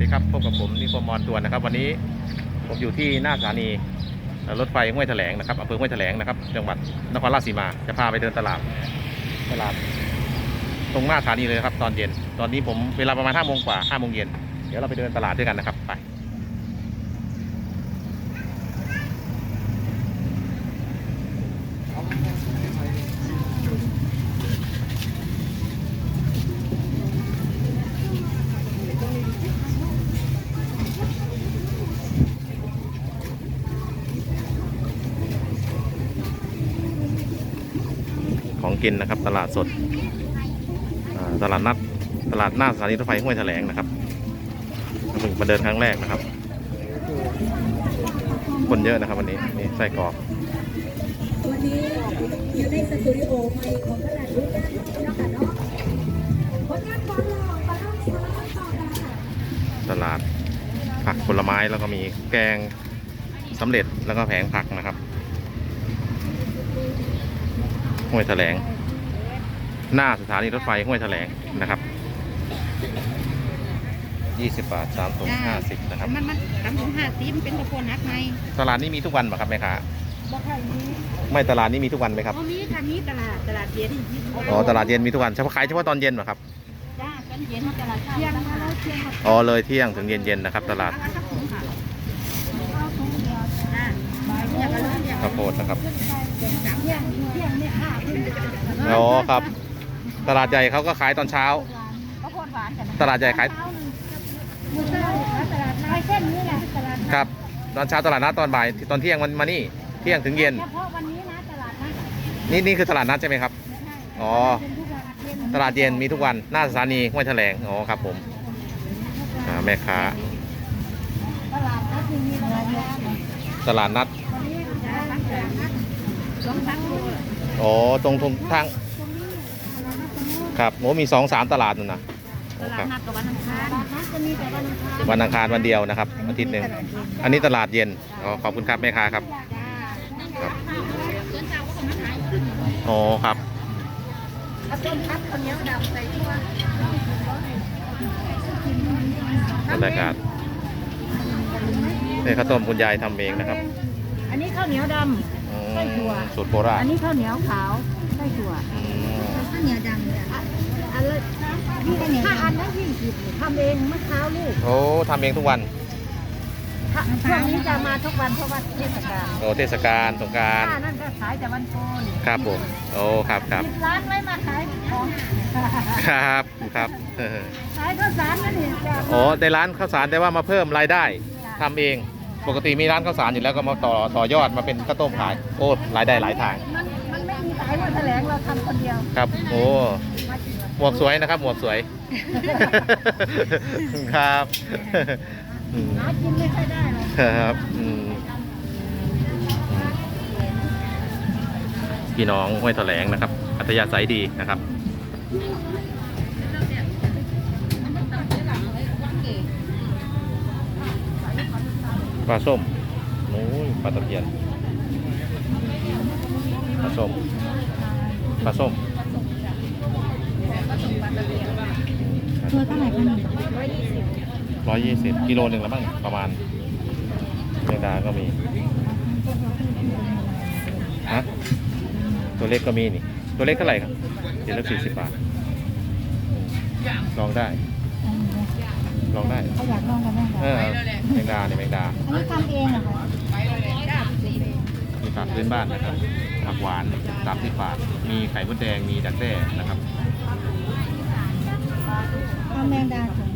ดีครับพบกับผมนิคมมอนตัวนนะครับ วันนี้ผมอยู่ที่หน้าสถานีรถไฟห้วยแถลงนะครับอำเภอห้วยแถลงนะครับ จังหวัดนครราชสีมาจะพาไปเดินตลาดตลาด ตรงหน้าสถานีเลยครับ ตอนเย็น ตอนนี้ผมเวลาประมาณห้าโมงกว่าห้าโมงเย็นเดี๋ยวเราไปเดินตลาดด้วยกันนะครับไป กินนะครับ ตลาดสดตลาดนัดตลาดหน้าสถานีรถไฟห้วยแถลงนะครับเพิ่งมาเดินครั้งแรกนะครับ คนเยอะนะครับวันนี้นี่ไส้กรอกวันนี้อยู่ในสตูดิโอใหม่ของตลาดรุ่นแกนะคะเนาะผลงานความหล่อมาเล่าสู่กันฟังต่อนะคะตลาดผักผลไม้แล้วก็มีแกงสำเร็จแล้วก็แผงผักนะครับ ห้วยแถลง หน้าสถานีรถไฟห้วยแถลงนะครับ 20 บาท3ถุง50 นะครับ มันมันทำถุงห้าสิบเป็นกระโปรงนักไหมตลาดนี้มีทุกวันไหมครับแม่ค้าบอกให้มีไม่ตลาดนี้มีทุกวันไหมครับเขามีค่ะมีตลาดตลาดเย็นอ๋อตลาดเย็นมีทุกวันเฉพาะขายเฉพาะตอนเย็นเหรอครับจ้าตอนเย็นตลาดเที่ยงมาแล้วเที่ยงมาอ๋อเลยเที่ยงถึงเย็นๆนะครับ ตลาด ข้าวโพดนะครับสามเที่ยงเที่ยงเนี่ยห้าทุ่มอ๋อครับ ตลาดใหญ่เขาก็ขายตอนเช้า ตลาดใหญ่ขายตอนนี้แหละตลาดครับตอนเช้าตลาดนัดตอนบ่ายตอนเที่ยงมันมานี่เที่ยงถึงเย็นนี่นี่คือตลาดนัดใช่ไหมครับอ๋อตลาดเย็นมีทุกวันหน้าสถานีห้วยแถลงอ๋อครับผมอ่าแม่ค้าตลาดนัด องทั้งตัวอ๋อตรงตรงทางครับโอ้มีสองสามตลาดนู่นนะตลาดนัดกับวันอังคารจะมีแต่วันอังคารวันอังคารวันเดียวนะครับอาทิตย์หนึ่งอันนี้ตลาดเย็นอ๋อขอบคุณครับแม่ค้าครับครับเดินเจ้าก็คนมาขายอ๋อครับบรรยากาศนี่ข้าวต้มคุณยายทำเองนะครับ อันนี้ข้าวเหนียวดอืม ไส้ถั่ว สูตรโบราำณอันนี้ข้าวเหนียวขาวไส้ถั่วอืมข้าวเหนียวดำเนี่ยอันละถ้าอันนั้นยี่สิบทำเองเมื่อเช้านี่โอ้ทำเองทุกวันถ้าช่วงนี้จะมาทุกวันเพราะว่าเทศกาลโอ้เทศกาลสงกรารถ้านั่นก็ขายแต่วันโกนครับผมโอ้ครับครับ ปิดร้านไว้มาขายของครับครับเออขายข้าวสารนั่นเองจ้ะ โอ้ในร้านข้าวสารแต่ว่ามาเพิ่มรายได้ทำเอง ปกติมีร้านข้าวสารอยู่แล้วก็มาต่อต่อยอดมาเป็นข้าวต้มขายโอ้รายได้หลายทาง มันมันไม่มีขายวันแถลงเราทำคนเดียวครับ โอ้หมวกสวยนะครับ หมวกสวย ครับอืมหากินไม่ค่อยได้หรอกครับอืมพี่น้องห้วยแถลงนะครับ อัธยาศัยดีนะครับ ปลาส้มโอ้ยปลาตะเพียน ปลาส้ม ปลาส้มตัวเท่าไหร่คะหนึ่งร้อยยี่สิบกิโลหนึ่งแล้วมั้งประมาณแมงดาก็มี ฮะ ตัวเล็กก็มีนี่ ตัวเล็กเท่าไหร่ครับเจ็ดละสี่สิบบาทอืมลองได้ ลองได้เขาอยากลองกันไหมเออแมงดาเนี่ยแมงดาอันนี้ทำเองเหรอคะมีผักพื้นบ้านนะครับผักหวานสามสิบบาท มีไข่มดแดงมีดักแด้นะครับทำแมงดาถุง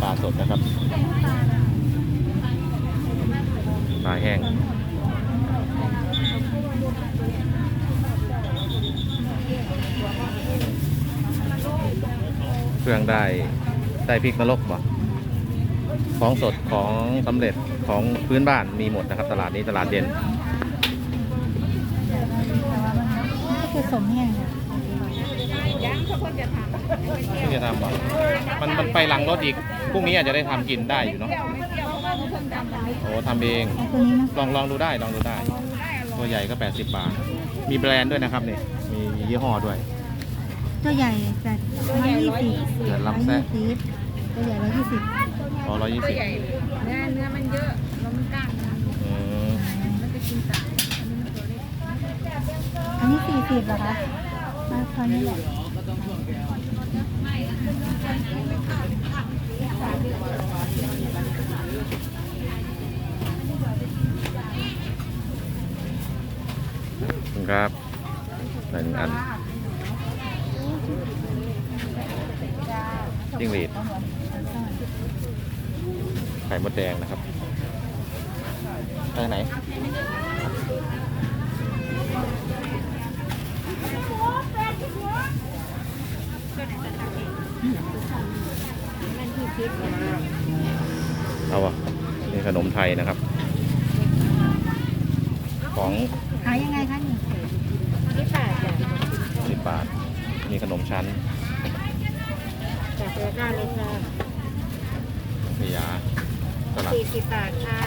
ปลาสดนะครับปลาแห้ง เครื่องได้ได้พริกนรกบ่ของสดของสำเร็จของพื้นบ้านมีหมดนะครับ ตลาดนี้ตลาดเย็นผสมแห้งค่ะที่จะทำบ่มันมันไปหลังรถอีกพรุ่งนี้อาจจะได้ทำกินได้อยู่เนาะโอ้ทำเองเอาตัวนี้นะลองลองดูได้ลองดูได้ ตัวใหญ่ก็ 80 บาท มีแบรนด์ด้วยนะครับเนี่ยมียี่ห้อด้วย ตัวใหญ่แต่ร้อยยี่สิบเดือนร้อยลำแซะยี่สิบตัวใหญ่ร้อยยี่สิบอ๋อร้อยยี่สิบเนื้อเนื้อมันเยอะแล้วมันกล้างอืมมันจะกินต่างอันนี้สี่สิบเหรอคะมาตอนนี้แหละครับหนึ่งอัน จิ้งหรีดไข่มดแดงนะครับไปไหนเอาอะนี่ขนมไทยนะครับ ของขายยังไงคะนี่ที่แปดจ้ะสิบบาท มีขนมชั้นจากเรือก้าเลยค่ะมียาสลัดสี่สิบบาทค่ะ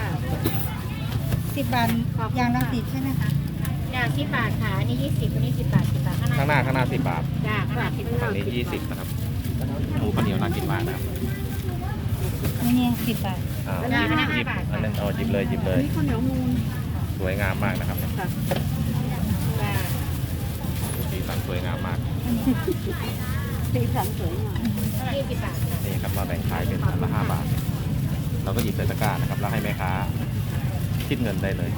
สิบบาทอย่างละสิบใช่ไหมคะจากสิบบาทค่ะอันนี้ยี่สิบอันนี้สิบบาทสิบบาทข้างข้างหน้าข้างหน้าสิบบาทจ้าข้างหลังสิบฝั่งนี้ยี่สิบนะครับหมูข้าวเหนียวน่ากินมากนะครับนี่เนี่ยสิบบาทอ้าวหยิบหยิบอันนั้นเอาหยิบเลยหยิบเลย นี่ข้าวเหนียวมูลสวยงามมากนะครับ จ้าสีสันสวยงามมาก สีสันสวยงามยี่สิบบาทค่ะนี่ครับมาแบ่งขายเป็นอันละห้าบาท เราก็หยิบใส่ตะกร้านะครับแล้วให้แม่ค้าคิดเงินได้เลย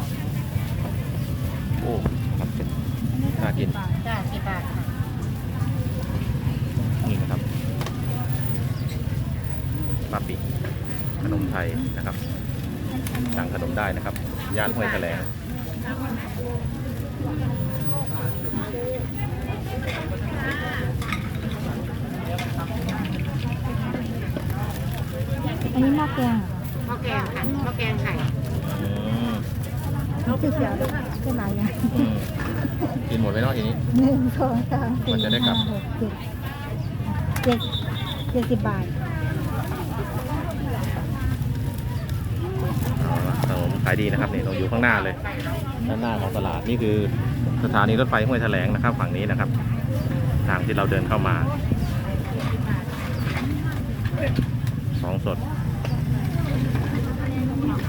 โอ้ครับเป็นน่ากินจ้าสิบบาทค่ะนี่นะครับปาปิขนมไทยนะครับสั่งขนมได้นะครับ ย่านห้วยแถลง นนี้หม้อแกงข้าวแกงค่ะข้าวแกงไข่อืมเขาติดเสียวด้วยขึ้นหลายอย่างอืมกินหมดไปเนอกทีนี้ หนึ่งสองสามสี่มันจะได้กลับห้าหกเจ็ดเจ็ดเจ็ดสิบบาทเอาละขนมขายดีนะครับนี่เราอยู่ข้างหน้าเลย ด้านหน้าของตลาดนี่คือสถานีรถไฟห้วยแถลงนะครับ ฝั่งนี้นะครับ ทางที่เราเดินเข้ามา ของสด อันนี้น้องเผ็ด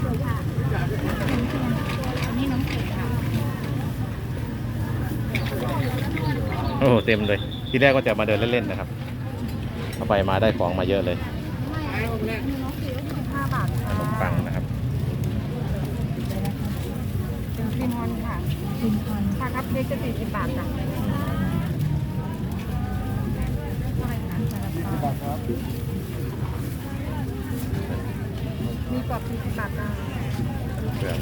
ค่ะ โอ้โหเต็มเลย ที่แรกก็จะมาเดินเล่นๆนะครับเข้าไปมาได้ของมาเยอะเลยขนมปังนะครับเป็นพิมอนค่ะกินคอนถ้าครับเล็กจะสี่สิบบาทจ้ะ มีกรอบสี่สิบบาทจ้าครื่อง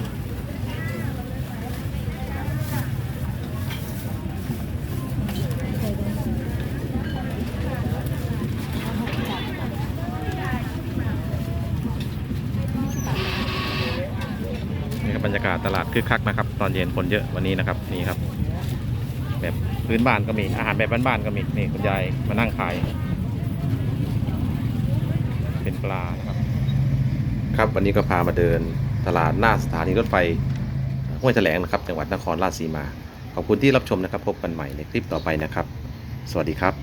นี่ครับบรรยากาศตลาดคึกคักนะครับ ตอนเย็นคนเยอะวันนี้นะครับนี่ครับ แบบพื้นบ้านก็มีอาหารแบบบ้านๆก็มีนี่คุณยายมานั่งขาย เป็นปลานะครับ ครับวันนี้ก็พามาเดินตลาดหน้าสถานีรถไฟห้วยแถลงนะครับ จังหวัดนครราชสีมา ขอบคุณที่รับชมนะครับ พบกันใหม่ในคลิปต่อไปนะครับ สวัสดีครับ